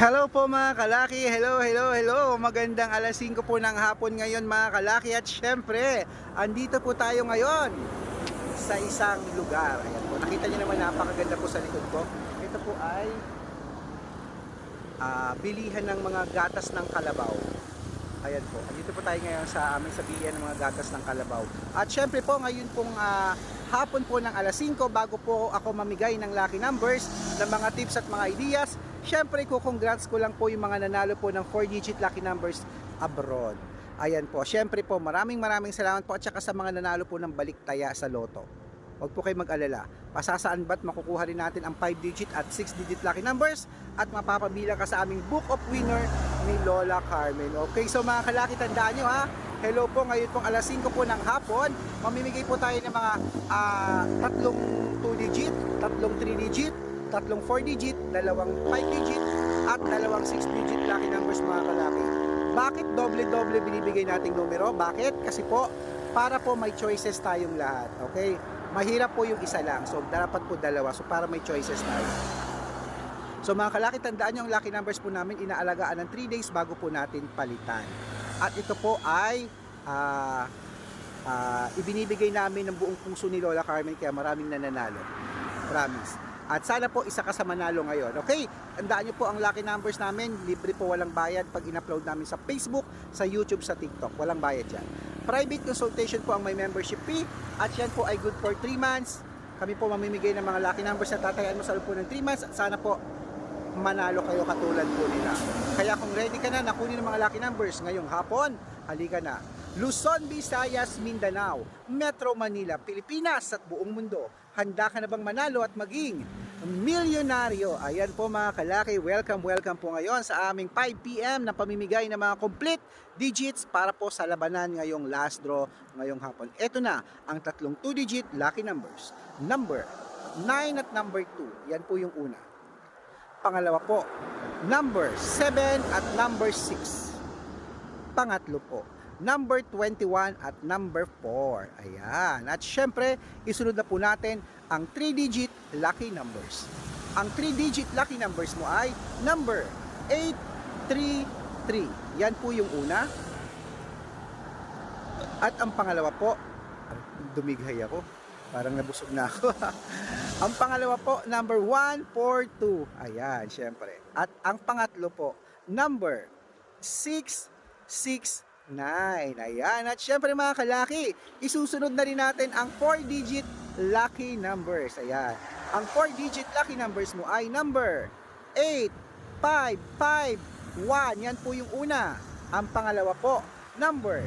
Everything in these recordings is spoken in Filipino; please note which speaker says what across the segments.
Speaker 1: Hello po mga kalaki, hello, hello, hello. Magandang alas 5 po ng hapon ngayon mga kalaki at syempre, andito po tayo ngayon sa isang lugar. Ayan po, nakita niyo naman napakaganda po sa likod ko. Ito po ay ah, bilihan ng mga gatas ng kalabaw. Ayan po, andito po tayo ngayon sa aming sa bilihan ng mga gatas ng kalabaw. At syempre po, ngayon pong ah, hapon po ng alas 5 bago po ako mamigay ng lucky numbers, ng mga tips at mga ideas, syempre ko congrats ko lang po yung mga nanalo po ng 4-digit lucky numbers abroad. Ayan po, syempre po maraming maraming salamat po at saka sa mga nanalo po ng baliktaya sa loto. Huwag po kayo mag-alala. Pasasaan ba't makukuha rin natin ang 5-digit at 6-digit lucky numbers at mapapabilang ka sa aming Book of Winner ni Lola Carmen. Okay, so mga kalaki, tandaan nyo ha. Hello po, ngayon pong alas 5 po ng hapon. Mamimigay po tayo ng mga ah, tatlong 2-digit, tatlong 3-digit, tatlong 4-digit, dalawang 5-digit, at dalawang 6-digit lucky numbers mga kalaki. Bakit doble-doble binibigay nating numero? Bakit? Kasi po, para po may choices tayong lahat. Okay? Mahirap po yung isa lang. So, dapat po dalawa. So, para may choices tayo. So, mga kalaki, tandaan nyo ang lucky numbers po namin, inaalagaan ng 3 days bago po natin palitan. At ito po ay ah, ah, ibinibigay namin ng buong puso ni Lola Carmen kaya maraming nananalo. Promise. At sana po isa ka sa manalo ngayon. Okay? Tandaan nyo po ang lucky numbers namin. Libre po walang bayad pag in-upload namin sa Facebook, sa YouTube, sa TikTok. Walang bayad yan. Private consultation po ang may membership fee. At yan po ay good for 3 months. Kami po mamimigay ng mga lucky numbers na tatayaan mo sa loob po ng 3 months. At sana po manalo kayo katulad po nila. Kaya kung ready ka na nakunin ng mga lucky numbers ngayong hapon, halika na. Luzon, Visayas, Mindanao, Metro Manila, Pilipinas at buong mundo. Handa ka na bang manalo at maging milyonaryo? Ayan po mga kalaki, welcome, welcome po ngayon sa aming 5pm na pamimigay ng mga complete digits para po sa labanan ngayong last draw ngayong hapon. Ito na ang tatlong 2-digit lucky numbers. Number 9 at number 2. Yan po yung una. Pangalawa po, number 7 at number 6. Pangatlo po, number 21 at number 4. Ayan. At syempre, isunod na po natin ang 3-digit lucky numbers. Ang 3-digit lucky numbers mo ay number 833. Yan po yung una. At ang pangalawa po, dumighay ako. Parang nabusog na ako. ang pangalawa po, number 142. Ayan, syempre. At ang pangatlo po, number 669. Ayan. At syempre mga kalaki, isusunod na rin natin ang 4-digit lucky numbers. Ayan. Ang 4-digit lucky numbers mo ay number 8551. Yan po yung una. Ang pangalawa po, number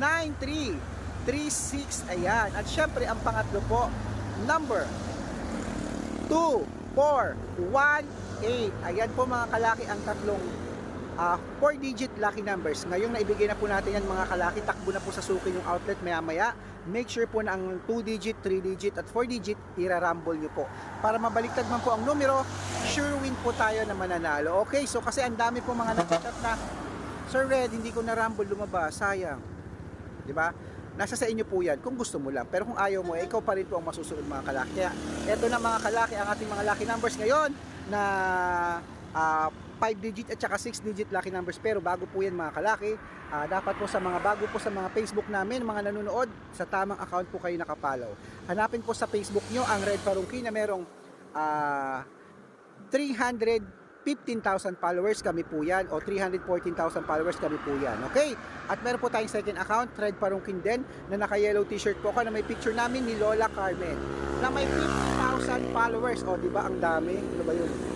Speaker 1: 9336. Ayan. At syempre, ang pangatlo po, number 2418. Ayan po mga kalaki ang tatlong 4-digit lucky numbers. Ngayong naibigay na po natin yan mga kalaki, takbo na po sa suki yung outlet maya maya. Make sure po na ang 2-digit, 3-digit at 4-digit, irarumble nyo po. Para mabaliktad man po ang numero, sure win po tayo na mananalo. Okay, so kasi ang dami po mga nagchat na, Sir Red, hindi ko na rumble lumabas, sayang. Di ba? Nasa sa inyo po yan kung gusto mo lang. Pero kung ayaw mo, eh, ikaw pa rin po ang masusunod mga kalaki. Kaya eto na mga kalaki ang ating mga lucky numbers ngayon na ah, 5-digit at saka 6-digit lucky numbers. Pero bago po yan mga kalaki, ah, dapat po sa mga bago po sa mga Facebook namin, mga nanonood, sa tamang account po kayo nakapalaw. Hanapin po sa Facebook nyo ang Red Parungki na merong ah, 315,000 followers kami po yan o 314,000 followers kami po yan. Okay? At meron po tayong second account, Red Parungkin din, na naka-yellow t-shirt po ako na may picture namin ni Lola Carmen na may 50,000 followers. O, di ba ang dami? Ano ba yun?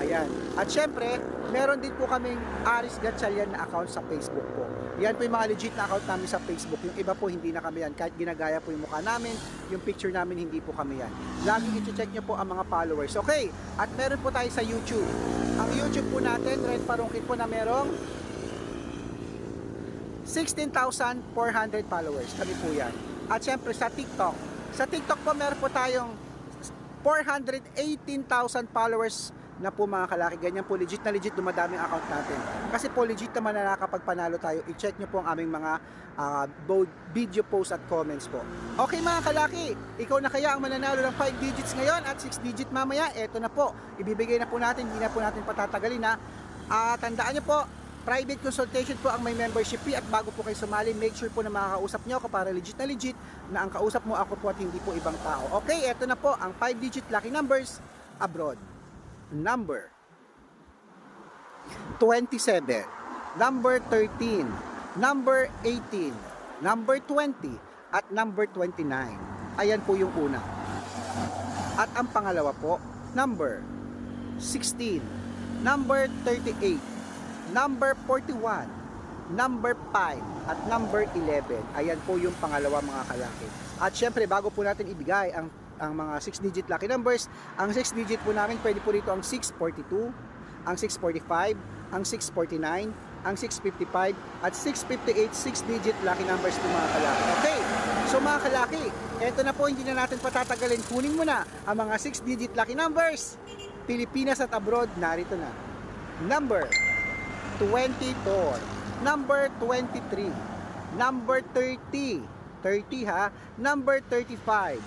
Speaker 1: Ayan. At syempre, meron din po kaming Aris Gatchalian na account sa Facebook po. Yan po yung mga legit na account namin sa Facebook. Yung iba po hindi na kami yan. Kahit ginagaya po yung mukha namin, yung picture namin hindi po kami yan. Laging i-check nyo po ang mga followers. Okay? At meron po tayo sa YouTube. Ang YouTube po natin, Red Parungkit po na merong 16,400 followers. Kami po yan. At syempre sa TikTok. Sa TikTok po meron po tayong 418,000 followers na po mga kalaki. Ganyan po, legit na legit dumadami ang account natin. Kasi po legit naman na nakakapagpanalo tayo. I-check nyo po ang aming mga both video posts at comments po. Okay mga kalaki, ikaw na kaya ang mananalo ng 5 digits ngayon at 6 digit mamaya. Eto na po, ibibigay na po natin, hindi na po natin patatagalin na Ah, tandaan niyo po, private consultation po ang may membership fee at bago po kayo sumali, make sure po na makakausap niyo ako para legit na legit na ang kausap mo ako po at hindi po ibang tao. Okay, eto na po ang 5-digit lucky numbers abroad. Number 27, number 13, number 18, number 20, at number 29. Ayan po yung una. At ang pangalawa po, number 16, number 38, number 41, number 5, at number 11. Ayan po yung pangalawa mga kalaki. At syempre, bago po natin ibigay ang ang mga 6-digit lucky numbers, ang 6-digit po namin, pwede po rito ang 642, ang 645, ang 649, ang 655, at 658 6-digit lucky numbers po mga kalaki. Okay, so mga kalaki, eto na po, hindi na natin patatagalin. Kunin mo na ang mga 6-digit lucky numbers. Pilipinas at abroad, narito na. Number 22, number 23, number 30, 30 ha, number 35,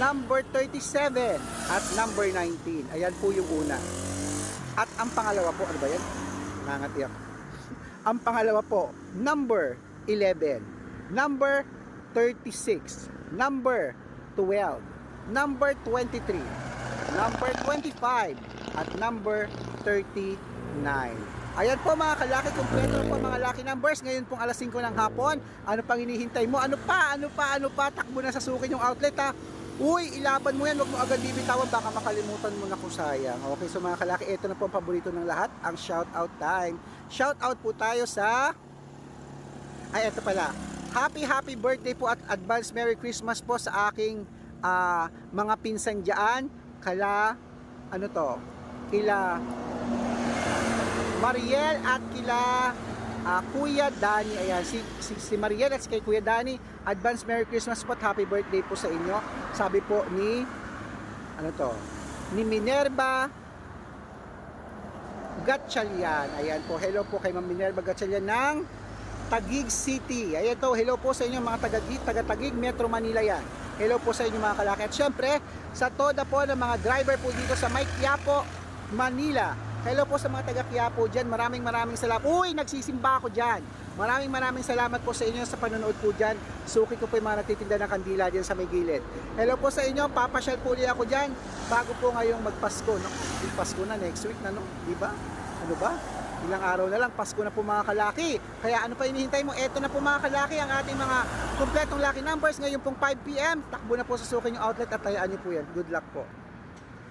Speaker 1: number 37, at number 19. Ayan po yung una. At ang pangalawa po, ano ba yan? Nangati ako. Ang pangalawa po, number 11, number 36, number 12, number 23, number 25, at number 39. Ayan po mga kalaki, kumpleto po mga lucky numbers. Ngayon pong alas 5 ng hapon. Ano pang hinihintay mo? Ano pa? Ano pa? Ano pa? Takbo na sa sukin yung outlet ha. Uy, ilaban mo yan. Huwag mo agad bibitawan. Baka makalimutan mo na kung sayang. Okay, so mga kalaki, ito na po ang paborito ng lahat. Ang shout out time. Shout out po tayo sa... Ay, ito pala. Happy, happy birthday po at advance Merry Christmas po sa aking ah, mga pinsan dyan. Kala, ano to? Kila Mariel at kila ah, Kuya Dani. Ayan, si, si, si Mariel at si kay Kuya Dani. Advance Merry Christmas po at happy birthday po sa inyo. Sabi po ni, ano to? Ni Minerva Gatchalian. Ayan po, hello po kay Ma'am Minerva Gatchalian ng Tagig City. Ayan to, hello po sa inyo mga taga-Tagig, taga-Tagig, Metro Manila yan. Hello po sa inyo mga kalaki. At syempre, sa toda po ng mga driver po dito sa Mike Quiapo, Manila. Hello po sa mga taga Quiapo dyan. Maraming maraming salamat. Uy, nagsisimba ako dyan. Maraming maraming salamat po sa inyo sa panonood po dyan. Suki ko po yung mga natitinda ng kandila dyan sa may gilid. Hello po sa inyo. Papasyal po ulit ako dyan bago po ngayong magpasko. No? Yung Pasko na next week na no? Di ba? Ano ba? Ilang araw na lang, Pasko na po mga kalaki. Kaya ano pa hinihintay mo? Eto na po mga kalaki ang ating mga kumpletong lucky numbers. Ngayon pong 5pm, takbo na po sa sukin yung outlet at tayaan niyo po yan. Good luck po.